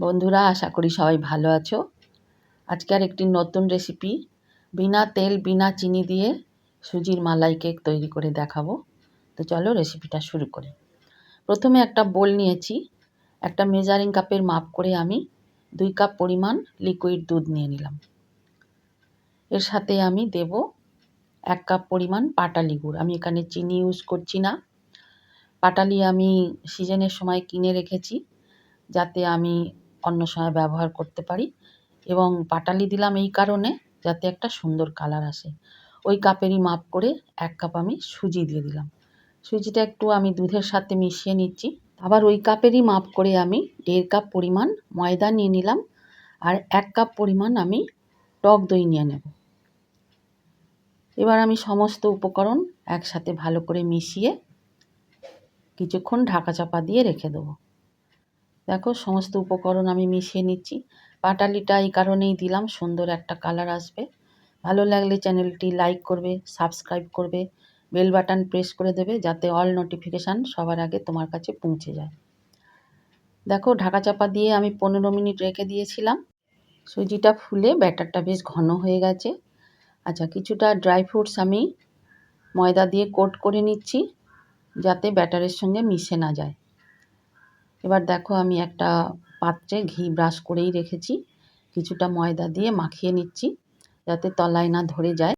বন্ধুরা, আশা করি সবাই ভালো আছো। আজকে আর একটি নতুন রেসিপি বিনা তেল, বিনা চিনি দিয়ে সুজির মালাই কেক তৈরি করে দেখাবো। তো চলো রেসিপিটা শুরু করি। প্রথমে একটা বোল নিয়েছি। একটা মেজারিং কাপের মাপ করে আমি দুই কাপ পরিমাণ লিকুইড দুধ নিয়ে নিলাম। এর সাথে আমি দেব এক কাপ পরিমাণ পাটালি গুড়। আমি এখানে চিনি ইউজ করছি না। পাটালি আমি সিজনের সময় কিনে রেখেছি, যাতে আমি অন্য সময় ব্যবহার করতে পারি। এবং পাটালি দিলাম এই কারণে যাতে একটা সুন্দর কালার আসে। ওই কাপেরই মাপ করে এক কাপ আমি সুজি দিয়ে দিলাম। সুজিটা একটু আমি দুধের সাথে মিশিয়ে নিচ্ছি। আবার ওই কাপেরই মাপ করে আমি দেড় কাপ পরিমাণ ময়দা নিয়ে নিলাম। আর এক কাপ পরিমাণ আমি টক দই নিয়ে নেব। এবার আমি সমস্ত উপকরণ একসাথে ভালো করে মিশিয়ে কিছুক্ষণ ঢাকা চাপা দিয়ে রেখে দেবো। দেখো, সমস্ত উপকরণ আমি মিশিয়ে নিচ্ছি। পাটালিটা এই কারণেই দিলাম, সুন্দর একটা কালার আসবে। ভালো লাগলে চ্যানেলটি লাইক করবে, সাবস্ক্রাইব করবে, বেল বাটন প্রেস করে দেবে, যাতে অল নোটিফিকেশান সবার আগে তোমার কাছে পৌঁছে যায়। দেখো, ঢাকা চাপা দিয়ে আমি পনেরো মিনিট রেখে দিয়েছিলাম। সুজিটা ফুলে ব্যাটারটা বেশ ঘন হয়ে গেছে। আচ্ছা কিছুটা ড্রাই ফ্রুটস আমি ময়দা দিয়ে কোট করে নিচ্ছি, যাতে ব্যাটারের সঙ্গে মিশে না যায়। এবার দেখো আমি একটা পাত্রে ঘি ব্রাশ করেই রেখেছি। কিছুটা ময়দা দিয়ে মাখিয়ে নিচ্ছি যাতে তলায় না ধরে যায়।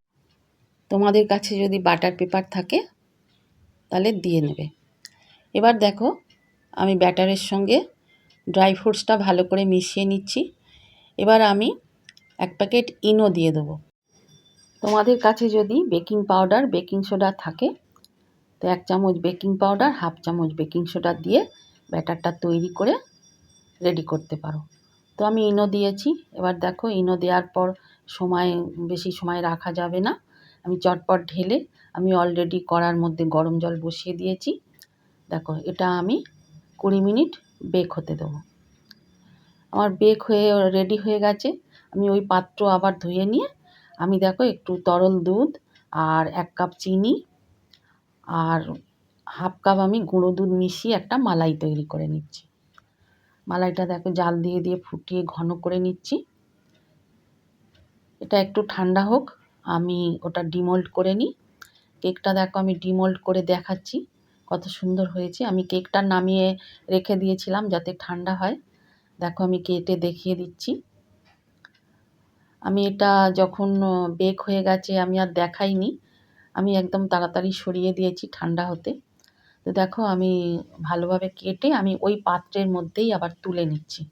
তোমাদের কাছে যদি বাটার পেপার থাকে, তাহলে দিয়ে নেবে। এবার দেখো আমি ব্যাটারের সঙ্গে ড্রাই ফ্রুটসটা ভালো করে মিশিয়ে নিচ্ছি। এবার আমি এক প্যাকেট ইনো দিয়ে দেবো। তোমাদের কাছে যদি বেকিং পাউডার, বেকিং সোডা থাকে, তো এক চামচ বেকিং পাউডার, হাফ চামচ বেকিং সোডা দিয়ে ব্যাটারটা তৈরি করে রেডি করতে পারো। তো আমি ইনো দিয়েছি। এবার দেখো, ইনো দেওয়ার পর সময়, বেশি সময় রাখা যাবে না। আমি চটপট ঢেলে আমি অলরেডি কড়ার মধ্যে গরম জল বসিয়ে দিয়েছি। দেখো, এটা আমি কুড়ি মিনিট বেক হতে দেবো। আমার বেক হয়ে রেডি হয়ে গেছে। আমি ওই পাত্র আবার ধুয়ে নিয়ে, আমি দেখো একটু তরল দুধ আর এক কাপ চিনি আর হাফ কাপ আমি গুঁড়ো দুধ মিশিয়ে একটা মালাই তৈরি করে নিচ্ছি। মালাইটা দেখো জাল দিয়ে দিয়ে ফুটিয়ে ঘন করে নিচ্ছি। এটা একটু ঠান্ডা হোক, আমি ওটা ডিমোল্ড করে নিই। কেকটা দেখো আমি ডিমোল্ড করে দেখাচ্ছি কত সুন্দর হয়েছে। আমি কেকটা নামিয়ে রেখে দিয়েছিলাম যাতে ঠান্ডা হয়। দেখো আমি কেটে দেখিয়ে দিচ্ছি। আমি এটা যখন বেক হয়ে গেছে আমি আর দেখাইনি। আমি একদম তাড়াতাড়ি সরিয়ে দিয়েছি ঠান্ডা হতে। তো দেখো আমি ভালোভাবে কেটে আমি ওই পাত্রের মধ্যেই আবার তুলে নিচ্ছি।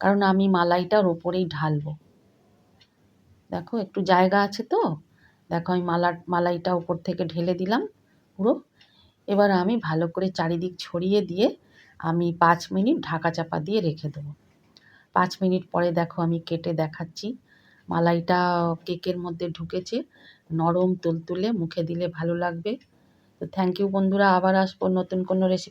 কারণ আমি মালাইটার ওপরেই ঢালবো। দেখো একটু জায়গা আছে তো? দেখো আমি মালা মালাইটা ওপর থেকে ঢেলে দিলাম পুরো। এবার আমি ভালো করে চারিদিক ছড়িয়ে দিয়ে আমি পাঁচ মিনিট ঢাকা চাপা দিয়ে রেখে দেবো। পাঁচ মিনিট পরে দেখো আমি কেটে দেখাচ্ছি। মালাইটা কেকের মধ্যে ঢুকেছে। নরম তুলতুলে মুখে দিলে ভালো লাগবে। তো থ্যাংক ইউ বন্ধুরা আবার আসব নতুন কোনো রেসিপি